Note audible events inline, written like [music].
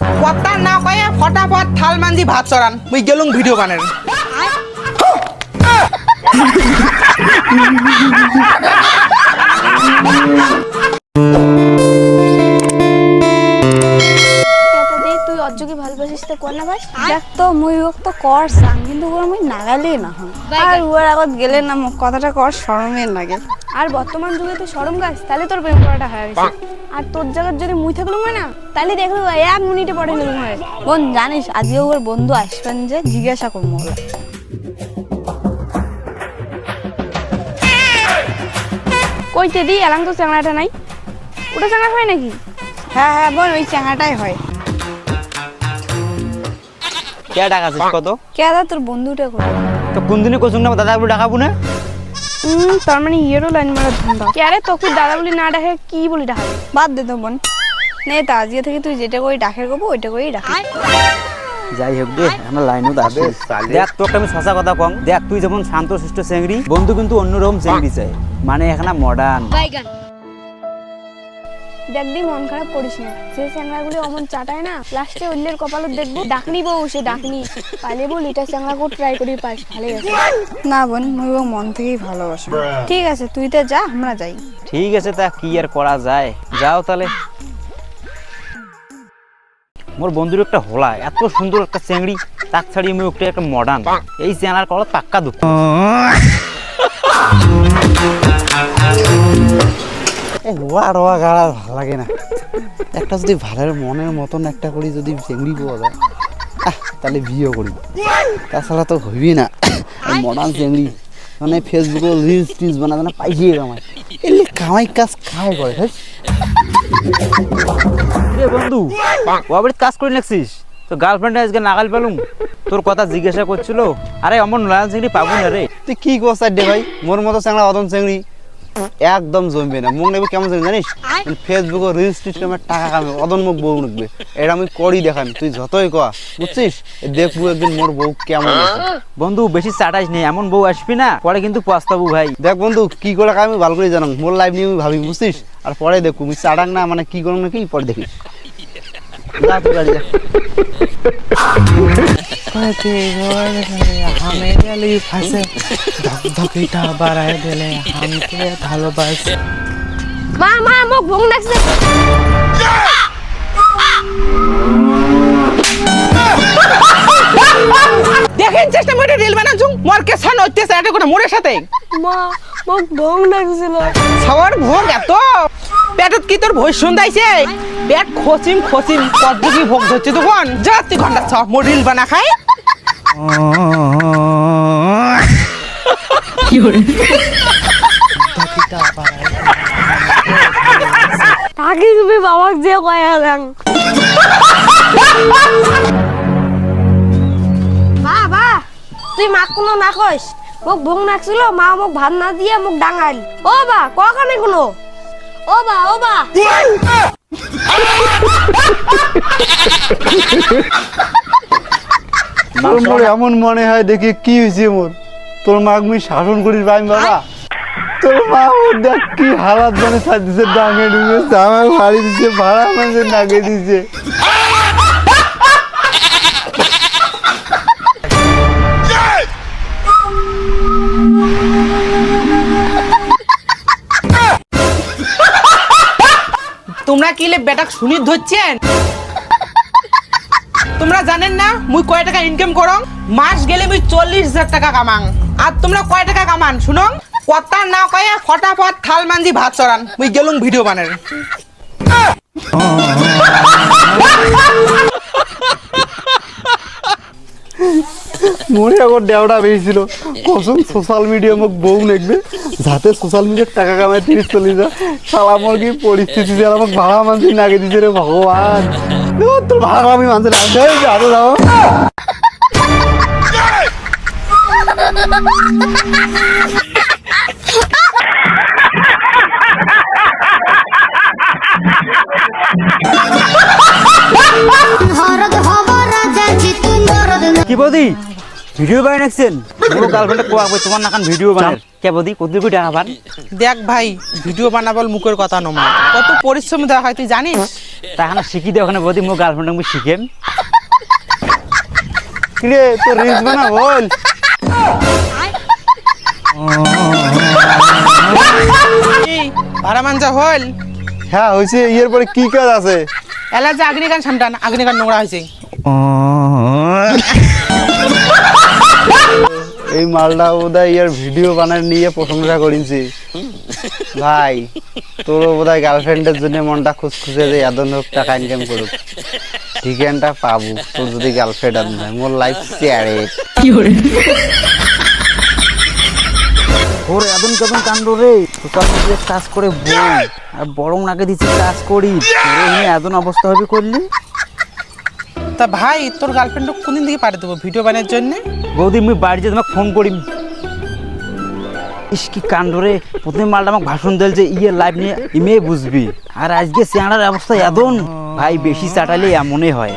কথা না কয়ে ফটাফট থাল মান্দি ভাত চড়ান। মুই গেলুম ভিডিও বানার। এটা [laughs] [laughs] কর দেখ তো মুই ওক তো কর সাং কিন্তু ওর মুই নাগালেই না হয় আর ওর আগত গেলে না মোক কথাটা কর শরমে লাগে। আর বর্তমান যুগে তুই শরম গাছ তাহলে তোর প্রেম করাটা হয়ে গেছে। আর তোর জায়গায় যদি মুই থাকলুম না তাহলে দেখলু এক মিনিটে পড়ে নিলুম হয়। বোন জানিস আজকে ওর বন্ধু আসবেন যে জিজ্ঞাসা করব কইতে দি এলাং তো চ্যাংড়াটা নাই। ওটা চ্যাংড়া হয় নাকি? হ্যাঁ হ্যাঁ বোন ওই চ্যাংড়াটাই হয়। কে ডাকাছিস কত? কে দাদা তোর বন্ধুটা করে তো কোন না দাদা বলে ডাকাবো না? হুম তার মানে ইয়েরও লাইন মারা ধান্দা। কে আরে তোকে দাদা বলি না ডাকে কি বলি ডাকে? বাদ দে তো বোন। নে তা আজকে থেকে তুই যেটা করে ডাকে করব ওইটা করেই ডাকে। যাই হোক দে আমার লাইনও দাবে দেখ তোকে আমি সঁচা কথা কম। দেখ তুই যেমন শান্ত শিষ্ট চেংড়ি বন্ধু কিন্তু অন্যরকম চেংড়ি চাই। মানে এখানে মডার্ন দেখ দি মন খারাপ করিস না। যে চ্যাংড়াগুলি অমন চাটায় না লাস্টে অন্যের কপালে দেখব ডাকনি বউ সে ডাকনি। পালে বল এটা চ্যাংড়া করে ট্রাই করি পাস। ভালো আছে। না বোন মুই বউ মন থেকেই ভালোবাসি। ঠিক আছে তুই তো যা আমরা যাই। ঠিক আছে তা কি আর করা যায়? যাও তাহলে। মোর বন্ধুর একটা হোলা এত সুন্দর একটা চেংড়ি তাক ছাড়িয়ে আমি একটা একটা মডার্ন এই চেনার কলা পাক্কা দুঃখ [laughs] এই রোয়া রোয়া গাড়া ভালো লাগে না। একটা যদি ভালের মনের মতন একটা করি যদি চেংড়ি পাওয়া যায় তাহলে বিয়ে করি। তাছাড়া তো হইবি না। মডার্ন চেংড়ি মানে ফেসবুকে রিলস টিলস বানাবে না পাইছিয়ে কামাই। এলে কামাই কাজ খায় করে রে বন্ধু ও আবার কাজ করে রাখছিস তো গার্লফ্রেন্ড আজকে নাগাল পেলুম। তোর কথা জিজ্ঞাসা করছিল আরে অমন নয়ন চিংড়ি পাবো না রে। তুই কি করছ ডে ভাই? মোর মতো চ্যাংড়া অদম চেংড়ি। একদম জমবে না। মুখ নেবে কেমন চেংড়ি জানিস? ফেসবুকে রিলস টিলস আমার টাকা কামে অদন মুখ বউ নেবে এটা আমি করি দেখাম তুই যতই কয়া বুঝছিস? দেখব একদিন মোর বউ কেমন বন্ধু বেশি চাটাইস নেই এমন বউ আসবি না পরে কিন্তু পস্তাবু ভাই। দেখ বন্ধু কি করে আমি ভালো করে জানাম। মোর লাইফ নিয়ে আমি ভাবি বুঝছিস? আর পরে দেখব আমি চাডাং না মানে কি করুম নাকি পরে দেখিস। যা তুই গাড়ি যা। [laughs] হামেরালি ফাঁসে। ধকধকিটা বাড়ায় দিলে হামকে ভালোবাসে। মা মা মোক ভং লাগছে। দেখেন চেষ্টা করে রিল বানাচ্ছুম মোর কে সান হইতেছে এটা কোনো মোরের সাথে। মা মোক ভং লাগছিল। সবার ভোগ এত। পেটত কি তোর ভয় শুনদাইছে? পেট খসিম খসিম কত ভোগ ধরছে তখন যা তুই ঘণ্টা ছ মোর রিল বানা খাই। তাকে তুমি বাবাক যে কয়া দেন বা বা তুই মাক কোনো না কইস মোক ভং নাকছিল মা মোক ভাত না দিয়ে মোক ডাঙাইল। ও বা ক কানে? কোনো ও বা ও বা তোর এমন মনে হয় দেখি কি হয়েছে মোর? তোর মা আমি শাসন করিস ভাই বাবা। তোর মা ওর দেখ কি হালাত মানে দিছে, ডাঙে ডুবে আমার বাড়ি দিচ্ছে ভাড়া মানে নাগে দিছে। তোমরা কিলে বেটাক বেটা শুনি ধরছেন? তোমরা জানেন না, মুই কয় টাকা ইনকাম করং? মাস গেলে মুই চল্লিশ হাজার টাকা কামাং। আর তোমরা কয় টাকা কামান শুনং? কথা না কয়ে ফটাফট থাল মানজি ভাত চড়ান। মুই গেলুম ভিডিও বানার মোরে আগর দেওটা বেরিয়েছিল কসম সোশ্যাল মিডিয়া মোক বউ নেকবে। যাতে সোশ্যাল মিডিয়ার টাকা কামাই তিরিশ চল্লিশ হাজার। শালা মোর কি পরিস্থিতি যে আমাকে ভাড়া মানছি নাগে দিছে রে ভগবান তোর ভাড়া আমি মানছি না জিতু মরদ কি বৌদি? ভিডিও বানাই রাখছেন? মোর গার্লফ্রেন্ডে কোয়া কই তোমার নাকান ভিডিও বানাই কে বৌদি কত কোটি টাকা পান দেখ ভাই ভিডিও বানাবল মুখের কথা নমা কত পরিশ্রম দেওয়া হয় তুই জানিস? তা এখন শিখি দে ওখানে বৌদি মোর গার্লফ্রেন্ড আমি শিখেম। কিরে তোর রিলস বানা বল কি ভাড়া মানজা হল? হ্যাঁ হয়েছে ইয়ের পরে কি কাজ আছে? এলা যে আগ্নিকান সামটান আগ্নিকান নোংরা হয়েছে এই মালটা বোধহয় ইয়ার ভিডিও বানায় নিয়ে প্রশংসা করেছি ভাই তোর বোধহয় গার্লফ্রেন্ডের জন্য মনটা খুশখুশে যে এত লোক টাকা ইনকাম করুক। ঠিকানটা পাবো তোর যদি গার্লফ্রেন্ড আর নয় মোর লাইফ শেয়ারে ওর এদন কেদন কাণ্ড রে? সোশ্যাল মিডিয়ায় কাজ করে বই আর বরং নাকে দিচ্ছি কাজ করি। এমনি অবস্থা হবে করলি? তা ভাই তোর গার্লফ্রেন্ড কোনদিন থেকে পাঠিয়ে দেবো ভিডিও বানানোর জন্য? বৌদি, মুই বাড়ি যে তোমাকে ফোন করিম। ইস্কি কি প্রথমে মালটা আমাকে ভাষণ দিল যে ইয়ে লাইভ নিয়ে ইমে বুঝবি। আর আজকে চেহারার অবস্থা এদন, ভাই বেশি চাটালে এমনই হয়।